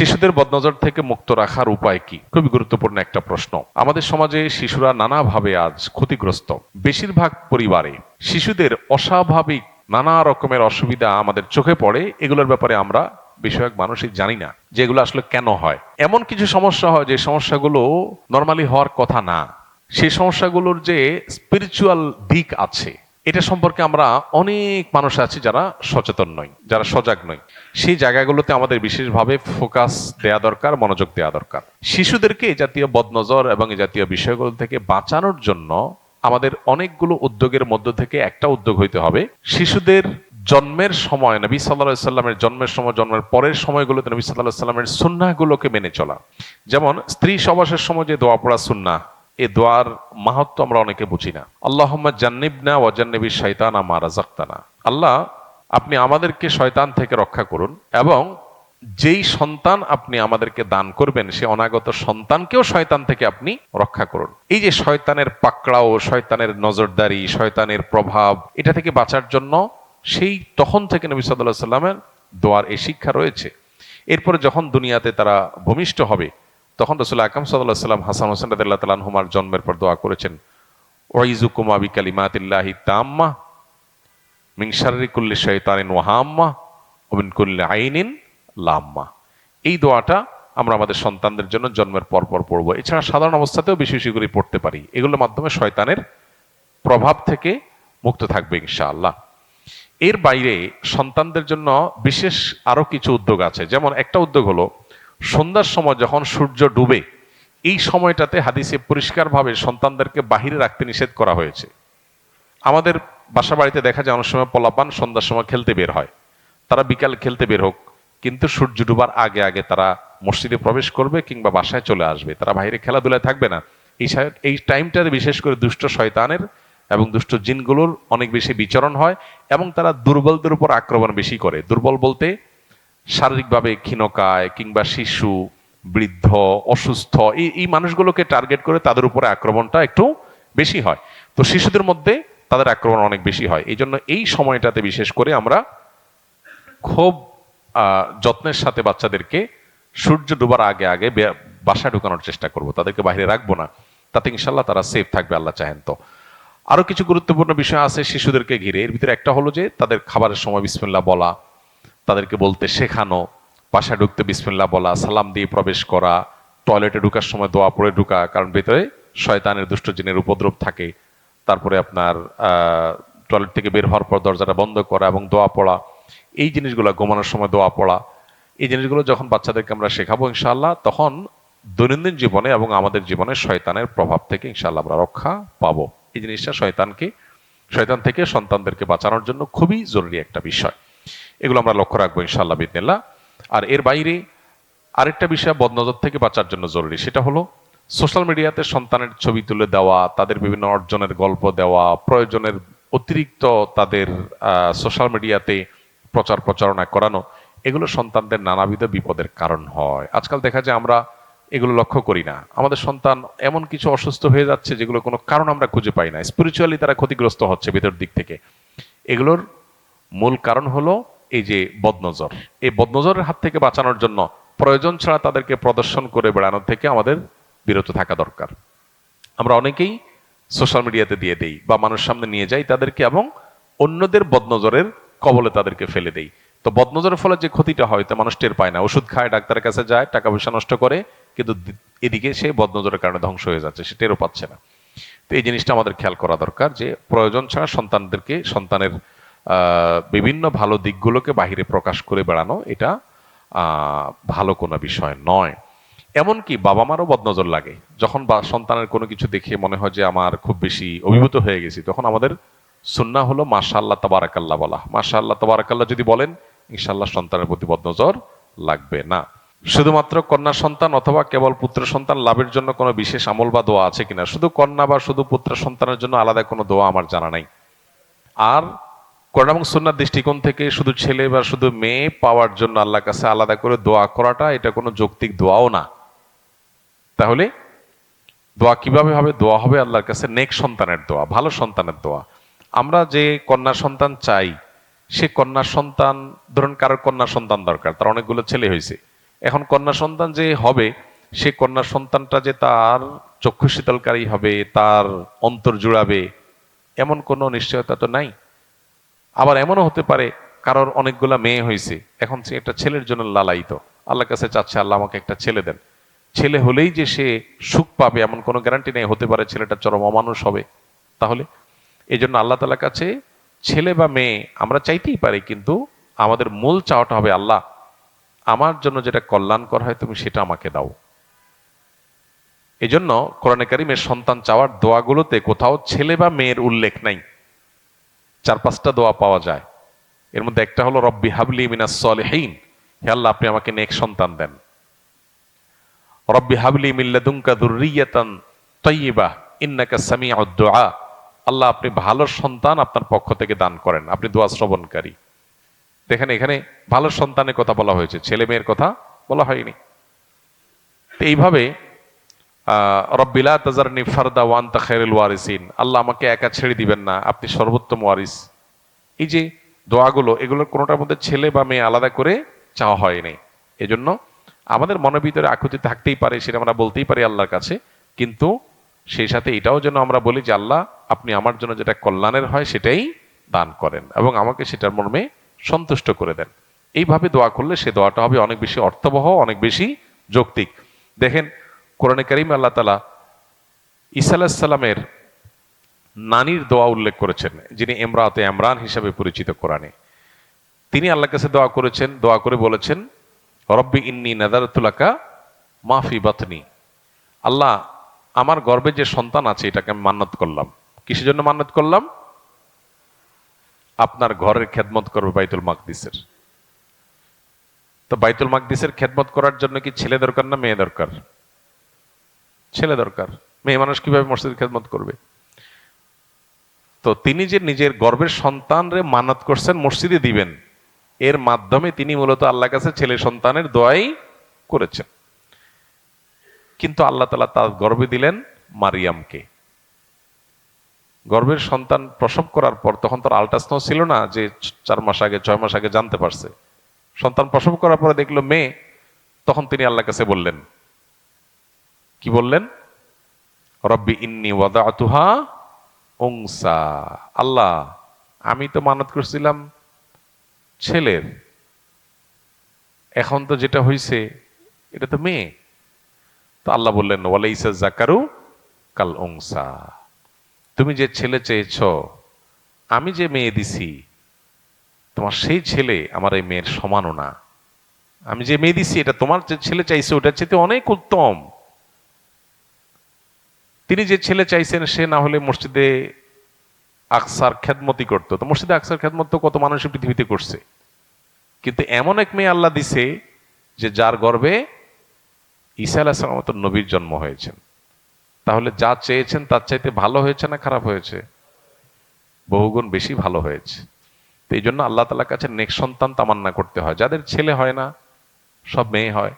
শিশুদের বদনজর থেকে মুক্ত রাখার উপায় কি? খুবই গুরুত্বপূর্ণ একটা প্রশ্ন। আমাদের সমাজে শিশুরা নানাভাবে আজ ক্ষতিগ্রস্ত। বেশিরভাগ পরিবারে শিশুদের অস্বাভাবিক নানা রকমের অসুবিধা আমাদের চোখে পড়ে, এগুলোর ব্যাপারে আমরা বিষয়ক মানুষই জানি না যে এগুলো আসলে কেন হয়। এমন কিছু সমস্যা হয় যে সমস্যাগুলো নর্মালি হওয়ার কথা না। সেই সমস্যাগুলোর যে স্পিরিচুয়াল দিক আছে এটা সম্পর্কে আমরা অনেক মানুষ আছি যারা সচেতন নয় যারা সজাগ নয় সেই জায়গাগুলোতে আমাদের বিশেষভাবে ফোকাস দেয়া দরকার, মনোযোগ দেওয়া দরকার। শিশুদেরকে এই জাতীয় বদনজর এবং এই জাতীয় বিষয়গুলো থেকে বাঁচানোর জন্য আমাদের অনেকগুলো উদ্যোগের মধ্য থেকে একটা উদ্যোগ হইতে হবে। শিশুদের জন্মের সময়, নবী সাল্লাহ সাল্লামের জন্মের সময়, জন্মের পরের সময়গুলোতে নবী সাল্লাহ সাল্লামের সুন্নাহগুলোকে মেনে চলা। যেমন স্ত্রী সবাসের সময় যে দোয়া পড়া সুন্না এ দোয়ার মাহাত্ম আমরা অনেকে বুঝি না। আল্লাহ জান্নিবনা ওয়াজান্নবী শৈতানা মা রাজাক্তানা আল্লাহ, আপনি আমাদেরকে শয়তান থেকে রক্ষা করুন এবং যেই সন্তান আপনি আমাদেরকে দান করবেন, সে অনাগত সন্তানকেও শয়তান থেকে আপনি রক্ষা করুন। এই যে শয়তানের পাকড়াও, শয়তানের নজরদারি, শয়তানের প্রভাব, এটা থেকে বাঁচার জন্য সেই তখন থেকে নবী সাল্লাহ সাল্লামের দোয়ার এই শিক্ষা রয়েছে। এরপরে যখন দুনিয়াতে তারা ভূমিষ্ঠ হবে তখন রসুল আকাম সাল্লাহ সাল্লাম হাসান হোসেন রাদিল্লাহ তালান হুমার জন্মের পর দোয়া করেছেন ওয়াইজু কুমাবি কালিমাতিল্লাহি তাম্মা মিং শারিকুল্লি শৈতানিন ওয়াহাম্মা কুল্লি আইনিন লাম্মা। এই দোয়াটা আমরা আমাদের সন্তানদের জন্য জন্মের পর পর পড়ব। এছাড়া সাধারণ অবস্থাতেও বেশি বেশি করে পড়তে পারি। এগুলোর মাধ্যমে শয়তানের প্রভাব থেকে মুক্ত থাকবে ইনশাআল্লাহ। এর বাইরে সন্তানদের জন্য বিশেষ আরও কিছু উদ্যোগ আছে। যেমন একটা উদ্যোগ হলো সন্ধ্যার সময় যখন সূর্য ডুবে, এই সময়টাতে হাদিসে পরিষ্কারভাবে সন্তানদেরকে বাহিরে রাখতে নিষেধ করা হয়েছে। আমাদের বাসা বাড়িতে দেখা যায়, অনেক সময় পলাপান সন্ধ্যার সময় খেলতে বের হয়। তারা বিকাল খেলতে বের হোক, কিন্তু সূর্য ডুবার আগে আগে তারা মসজিদে প্রবেশ করবে কিংবা বাসায় চলে আসবে। তারা বাইরে খেলাধুলায় থাকবে না। এই এই টাইমটাতে বিশেষ করে দুষ্ট শয়তানের এবং দুষ্ট জিনগুলোর অনেক বেশি বিচরণ হয় এবং তারা দুর্বলদের উপর আক্রমণ বেশি করে। দুর্বল বলতে শারীরিকভাবে ক্ষীণকায় কিংবা শিশু, বৃদ্ধ, অসুস্থ, এই এই মানুষগুলোকে টার্গেট করে তাদের উপরে আক্রমণটা একটু বেশি হয়। তো শিশুদের মধ্যে তাদের আক্রমণ অনেক বেশি হয়। এই জন্য এই সময়টাতে বিশেষ করে আমরা খুব যত্নের সাথে বাচ্চাদেরকে সূর্য ডুবার আগে আগে বে- বাসায় ঢুকানোর চেষ্টা করব। তাদেরকে বাইরে রাখব না। তাতে ইনশাল্লাহ তারা সেফ থাকবে, আল্লাহ চাহেন তো। আরও কিছু গুরুত্বপূর্ণ বিষয় আছে শিশুদেরকে ঘিরে। এর ভিতরে একটা হলো যে তাদের খাবারের সময় বিসমিল্লাহ বলা তাদেরকে বলতে শেখানো, বাসায় ঢুকতে বিসমিল্লাহ বলা, সালাম দিয়ে প্রবেশ করা টয়লেটে ঢুকার সময় দোয়া পড়ে ঢুকা, কারণ ভেতরে শয়তানের দুষ্ট জিনের উপদ্রব থাকে। তারপরে আপনার টয়লেট থেকে বের হওয়ার পর দরজাটা বন্ধ করা এবং দোয়া পড়া। এই জিনিসগুলো ঘুমানোর সময় দোয়া পড়া। এই জিনিসগুলো যখন বাচ্চাদেরকে আমরা শেখাবো ইনশাআল্লাহ, তখন দৈনন্দিন জীবনে এবং আমাদের জীবনে শয়তানের প্রভাব থেকে ইনশাআল্লাহ আমরা রক্ষা পাবো। এই জিনিসটা শয়তানকে, শয়তান থেকে সন্তানদেরকে বাঁচানোর জন্য খুবই জরুরি একটা বিষয়। এগুলো আমরা লক্ষ্য রাখব ইনশাআল্লাহ বিদিনিল্লাহ আর এর বাইরে আরেকটা বিষয় বদনজর থেকে বাঁচার জন্য জরুরি, সেটা হলো সোশ্যাল মিডিয়াতে সন্তানের ছবি তুলে দেওয়া, তাদের বিভিন্ন অর্জনের গল্প দেওয়া, প্রয়োজনের অতিরিক্ত তাদের সোশ্যাল মিডিয়াতে প্রচার প্রচারণা করানো, এগুলো সন্তানদের নানাবিধ বিপদের কারণ হয়। আজকাল দেখা যায় আমরা এগুলো লক্ষ্য করি না। আমাদের সন্তান এমন কিছু অসুস্থ হয়ে যাচ্ছে যেগুলো কোনো কারণ আমরা খুঁজে পাই না। স্পিরিচুয়ালি তারা ক্ষতিগ্রস্ত হচ্ছে ভেতর দিক থেকে। এগুলোর মূল কারণ হলো এই যে বদনজর। এই বদনজরের হাত থেকে বাঁচানোর জন্য প্রয়োজন ছাড়া তাদেরকে প্রদর্শন করে বেড়ানোর থেকে আমাদের বিরত থাকা দরকার। আমরা অনেকেই সোশ্যাল মিডিয়াতে দিয়ে দেই বা মানুষ সামনে নিয়ে যাই তাদেরকে এবং অন্যদের বদনজরের কবলে তাদেরকে ফেলে দেই। তো বদনজরের ফলে যে ক্ষতিটা হয় তা মানুষ টের পায় না। ওষুধ খায়, ডাক্তারের কাছে যায়, টাকা পয়সা নষ্ট করে, কিন্তু এদিকে সে বদনজরের কারণে ধ্বংস হয়ে যাচ্ছে, সে টেরও পাচ্ছে না। তো এই জিনিসটা আমাদের খেয়াল করা দরকার যে প্রয়োজন ছাড়া সন্তানদেরকে, সন্তানের বিভিন্ন ভালো দিকগুলোকে বাহিরে প্রকাশ করে বেড়ানো এটা ভালো কোনো বিষয় নয়। এমনকি বাবা মারও বদনজর লাগে। যখন বা, সন্তানের কোনো কিছু দেখে মনে হয় যে আমার খুব বেশি অভিভূত হয়ে গেছি, তখন আমাদের সুন্না হলো মাশা আল্লাহ তাবারাকাল্লাহ বলা। মাশা আল্লাহ তাবারাকাল্লাহ যদি বলেন ইনশাল্লাহ সন্তানের প্রতি বদনজর লাগবে না। শুধুমাত্র কন্যা সন্তান অথবা কেবল পুত্র সন্তান লাভের জন্য কোনো বিশেষ আমল বা দোয়া আছে কিনা? শুধু কন্যা বা শুধু পুত্র সন্তানের জন্য আলাদা কোনো দোয়া আমার জানা নাই। আর কোরআন এবং সুন্নার দৃষ্টিকোণ থেকে শুধু ছেলে বা শুধু মেয়ে পাওয়ার জন্য আল্লাহর কাছে আলাদা করে দোয়া করাটা, এটা কোনো যৌক্তিক দোয়াও না। তাহলে দোয়া কীভাবে হবে? দোয়া হবে আল্লাহর কাছে নেক সন্তানের দোয়া, ভালো সন্তানের দোয়া। আমরা যে কন্যা সন্তান চাই, সে কন্যা সন্তান, ধরুন কারোর কন্যা সন্তান দরকার, তার অনেকগুলো ছেলে হয়েছে। এখন কন্যা সন্তান যে হবে, সে কন্যা সন্তানটা যে তার চক্ষু শীতলকারী হবে, তার অন্তর জুড়াবে, এমন কোনো নিশ্চয়তা তো নাই? আবার এমনও হতে পারে কারোর অনেকগুলা মেয়ে হয়েছে এখন সে একটা ছেলের জন্য লালায়িত। আল্লাহর কাছে চাচ্ছে, আল্লাহ আমাকে একটা ছেলে দেন। ছেলে হলেই যে সে সুখ পাবে এমন কোনো গ্যারান্টি নেই, হতে পারে ছেলেটা চরম অমানুষ হবে। তাহলে এই জন্য আল্লাহ তালার কাছে ছেলে বা মেয়ে আমরা চাইতেই পারি, কিন্তু আমাদের মূল চাওয়াটা হবে আল্লাহ। আমার জন্য যেটা কল্যাণকর হয় তুমি সেটা আমাকে দাও। এই জন্য কোরআনে কারিমের সন্তান চাওয়ার দোয়াগুলোতে কোথাও ছেলে বা মেয়ের উল্লেখ নাই। চার পাঁচটা দোয়া পাওয়া যায়। এর মধ্যে একটা হলো, রব্বি হাবলি মিনাস সলেহীন। হে আল্লাহ, আপনি আমাকে নেক সন্তান দেন। রব্বি হাবলি মিল্লাদুঙ্কা দুর্রিয়াতান তৈবা ইন্নাকা সামিউদ দুআ। আল্লাহ, আপনি ভালো সন্তান আপনার পক্ষ থেকে দান করেন। আপনি দোয়া শ্রবণকারী। দেখেন, এখানে ভালো সন্তানের কথা বলা হয়েছে, ছেলে মেয়ের কথা বলা হয়নি। এইভাবে রব্বিলা তাজারনি ফারদা ওয়ান খায়রুল ওয়ারিসিন। আল্লাহ আমাকে একা ছেড়ে দিবেন না, আপনি সর্বোত্তম ওয়ারিস। এই যে দোয়াগুলো, এগুলোর কোনোটার মধ্যে ছেলে বা মেয়ে আলাদা করে চাওয়া হয়নি এজন্য আমাদের মনের ভিতরে আকুতি থাকতেই পারে, সেটা আমরা বলতেই পারি আল্লাহর কাছে, কিন্তু সেই সাথে এটাও যেন আমরা বলি যে, আল্লাহ, আপনি আমার জন্য যেটা কল্যাণের হয় সেটাই দান করেন এবং আমাকে সেটার মর্মে সন্তুষ্ট করে দেন। এইভাবে দোয়া করলে সে দোয়াটা হবে অনেক বেশি অর্থবহ, অনেক বেশি যৌক্তিক। দেখেন কোরআনে করিম আল্লাহ তালা আলাহিসাল্লামের নানির দোয়া উল্লেখ করেছেন, যিনি এমরাতে এমরান হিসাবে পরিচিত কোরআনে। তিনি আল্লাহর কাছে দোয়া করেছেন, দোয়া করে বলেছেন, রব্বি ইন্নি নাদারতুলাকা মাফি বাতনি। আল্লাহ আমার গর্বে যে সন্তান আছে, এটাকে আমি মান্নত করলাম। কিসের জন্য মান্নত করলাম? আপনার ঘরের খেদমত করবে বাইতুল মাকদিসের। তো বাইতুল মাকদিসের খেদমত করার জন্য কি ছেলে দরকার না মেয়ে দরকার? ছেলে দরকার। মেয়ে মানুষ কীভাবে মসজিদ খেদমত করবে? তো তিনি যে নিজের গর্বের সন্তানরে মানত করছেন, মসজিদে দিবেন, এর মাধ্যমে তিনি মূলত আল্লাহ কাছে ছেলে সন্তানের দোয়াই করেছেন। কিন্তু আল্লাহ তালা তার গর্বে দিলেন মারিয়ামকে। গর্বের সন্তান প্রসব করার পর তখন তার আল্ট্রাসাউন্ড ছিল না যে চার মাস আগে, ছয় মাস আগে জানতে পারছে। সন্তান প্রসব করার পরে দেখল মেয়ে, তখন তিনি আল্লাহ কাছে বললেন কি বললেন? রব্বি ইন্নি ওয়াদাতুহা উংসা। আল্লাহ, আমি তো মানত করছিলাম ছেলের। এখন তো যেটা হয়েছে এটা তো মেয়ে। তো আল্লাহ বললেন, ওয়ালাইসা জাকারু কাল উংসা। তুমি যে ছেলে চেয়েছ, আমি যে মেয়ে দিছি, তোমার সেই ছেলে আমার এই মেয়ের সমানও না। আমি যে মেয়ে দিছি, এটা তোমার যে ছেলে চাইছে, ওটার চেয়ে অনেক উত্তম। তিনি যে ছেলে চাইছেন, সে না হলে মসজিদে আকসার খেদমতি করতো। তো মসজিদে আকসার খেদমত তো কত মানুষ পৃথিবীতে করছে। কিন্তু এমন এক মেয়ে আল্লাহ দিছে যে যার গর্বে ঈসা আলাহিসাম মতো নবীর জন্ম হয়েছেন। তাহলে যা চেয়েছেন তার চাইতে ভালো হয়েছে না খারাপ হয়েছে? বহুগুণ বেশি ভালো হয়েছে। তো এই জন্য আল্লাহ তালার কাছে নেক্সট সন্তান তামান্না করতে হয়। যাদের ছেলে হয় না, সব মেয়ে হয়।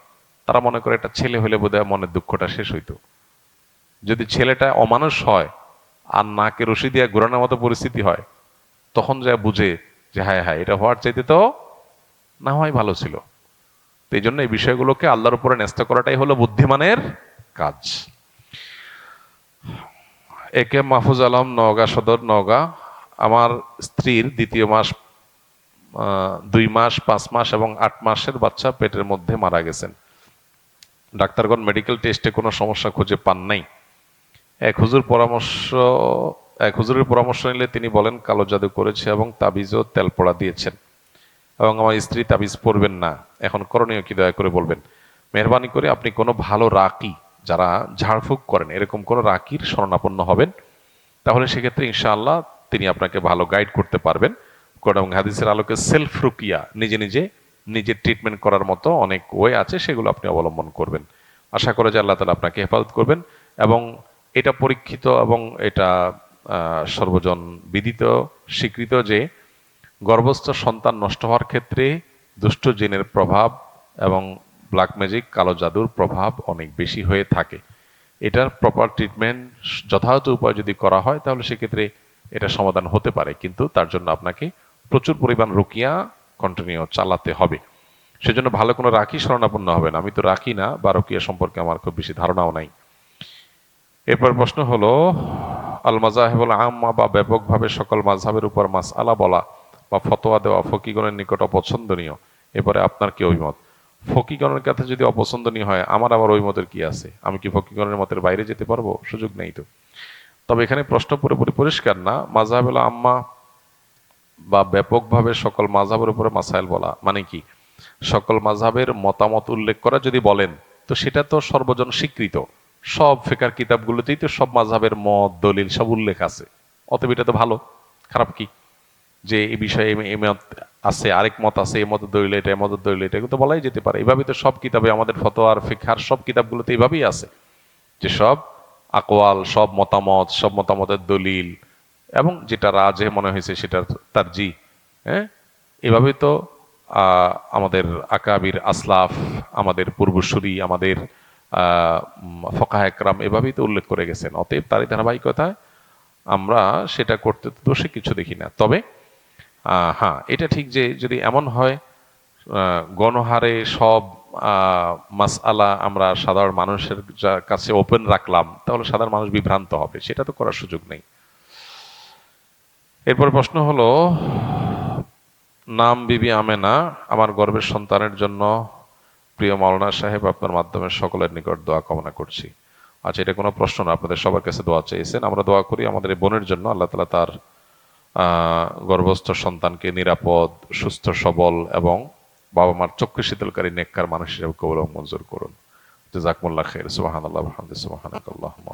তারা মনে করে একটা ছেলে হলে বোধহয় মনের দুঃখটা শেষ হইতো। যদি ছেলেটা অমানুষ হয় আর নাকে রশি দিয়ে ঘোরানোর মতো পরিস্থিতি হয়, তখন যা বুঝে যে হ্যাঁ হ্যাঁ এটা হওয়ার চাইতে তো না হয় ভালো ছিল। তো এই জন্য এই বিষয়গুলোকে আল্লাহর উপরে ন্যস্ত করাটাই হলো বুদ্ধিমানের কাজ। একে মাহফুজ আলম, নওগাঁ সদর, নওগাঁ। আমার স্ত্রীর দ্বিতীয় মাস দুই মাস, পাঁচ মাস এবং আট মাসের বাচ্চা পেটের মধ্যে মারা গেছেন। ডাক্তারগণ মেডিকেল টেস্টে কোনো সমস্যা খুঁজে পান নাই। এক হুজুর পরামর্শ, এক হুজুরের পরামর্শ নিলে তিনি বলেন, কালো জাদু করেছে এবং তাবিজও তেল পড়া দিয়েছেন এবং আমার স্ত্রী তাবিজ পড়বেন না। এখন করণীয় কি দয়া করে বলবেন? মেহরবানি করে আপনি কোনো ভালো রাকি যারা ঝাড়ফুঁক করেন, এরকম কোনো রাকির শরণাপন্ন হবেন? তাহলে সেক্ষেত্রে ইনশাআল্লাহ তিনি আপনাকে ভালো গাইড করতে পারবেন। এবং হাদিসের আলোকে সেলফ রুকিয়া নিজে নিজে নিজের ট্রিটমেন্ট করার মতো অনেক ওয়ে আছে, সেগুলো আপনি অবলম্বন করবেন। আশা করে যে আল্লাহ তালা আপনাকে হেফাজত করবেন এবং এটা পরীক্ষিত এবং এটা সর্বজন বিদিত, স্বীকৃত যে গর্ভস্থ সন্তান নষ্ট হওয়ার ক্ষেত্রে দুষ্ট জিনের প্রভাব এবং ব্ল্যাক ম্যাজিক কালো জাদুর প্রভাব অনেক বেশি হয়ে থাকে। এটার প্রপার ট্রিটমেন্ট যথাযথ উপায় যদি করা হয়, তাহলে সেক্ষেত্রে এটা সমাধান হতে পারে। কিন্তু তার জন্য আপনাকে প্রচুর পরিমাণ রুকিয়া কন্টিনিউ চালাতে হবে। সেজন্য ভালো কোনো রাখি শরণাপন্ন হবে না। আমি তো রাখি না, বা রকিয়া সম্পর্কে আমার খুব বেশি ধারণাও নাই। এরপর প্রশ্ন হলো আল মাজাহেবুল আম্মা বা ব্যাপকভাবে সকল মাঝহাবের উপর মাস আলা বলা বা ফতোয়া দেওয়া ফকিগণের নিকট অপছন্দনীয়? এরপরে আপনার কি অভিমত? ফকিগণের কাছে যদি অপছন্দনীয় হয়, আমার আবার অভিমতের কি আছে? আমি কি ফকিগণের মতের বাইরে যেতে পারব? সুযোগ নেই তো। তবে এখানে প্রশ্ন পুরোপুরি পরিষ্কার না মাজাহেবুল আম্মা বা ব্যাপকভাবে সকল মাঝহাবের উপরে মাসাইল বলা মানে কি? সকল মাঝহাবের মতামত উল্লেখ করা যদি বলেন, তো সেটা তো সর্বজন স্বীকৃত। সব ফেকার কিতাবগুলোতেই তো সব মাঝহাবের মত, দলিল সব উল্লেখ আছে। অতএব এটা তো ভালো। খারাপ কি? যে এই বিষয়ে এই মত আছে, আরেক মত আছে, এ মত দলিল এটা এই মত দলিল এটা, এগুলো তো বলাই যেতে পারে। এভাবে তো সব কিতাবে, আমাদের ফতোয়ার ফিখার সব কিতাবগুলোতে এভাবেই আছে। যে সব আকওয়াল, সব মতামত, সব মতামতের দলিল, এবং যেটা রাজে মনে হয়েছে সেটা তার জি হ্যাঁ? এভাবে তো আমাদের আকাবির আসলাফ, আমাদের পূর্বসূরি, আমাদের ফকাহ একরাম এভাবেই তো উল্লেখ করে গেছেন। অতএব তারই ধারাবাহিকতায় আমরা সেটা করতে তো দোষে কিছু দেখি না। তবে হ্যাঁ এটা ঠিক যে যদি এমন হয় গণহারে সব মাসআলা আমরা সাধারণ মানুষের কাছে ওপেন রাখলাম, তাহলে সাধারণ মানুষ বিভ্রান্ত হবে। সেটা তো করার সুযোগ নেই। এরপর প্রশ্ন হলো, নাম বিবি আমেনা, আমার গর্বের সন্তানের জন্য প্রিয় মাওলানা সাহেব, আপনার মাধ্যমে সকলের নিকট দোয়া কামনা করছি। আচ্ছা এটা কোনো প্রশ্ন না, আপনাদের সবার কাছে দোয়া চেয়েছেন। আমরা দোয়া করি আমাদের এই বোনের জন্য, আল্লাহ তালা তার গর্ভস্থ সন্তানকে নিরাপদ, সুস্থ, সবল এবং বাবা মার চক্ষু শীতলকারী, নেককার মানুষ হিসেবে কবল মঞ্জুর করুন। জাজাকুমুল্লাহ খের ওয়া বিহামদিহি সুবহানাকাল্লাহুম্মা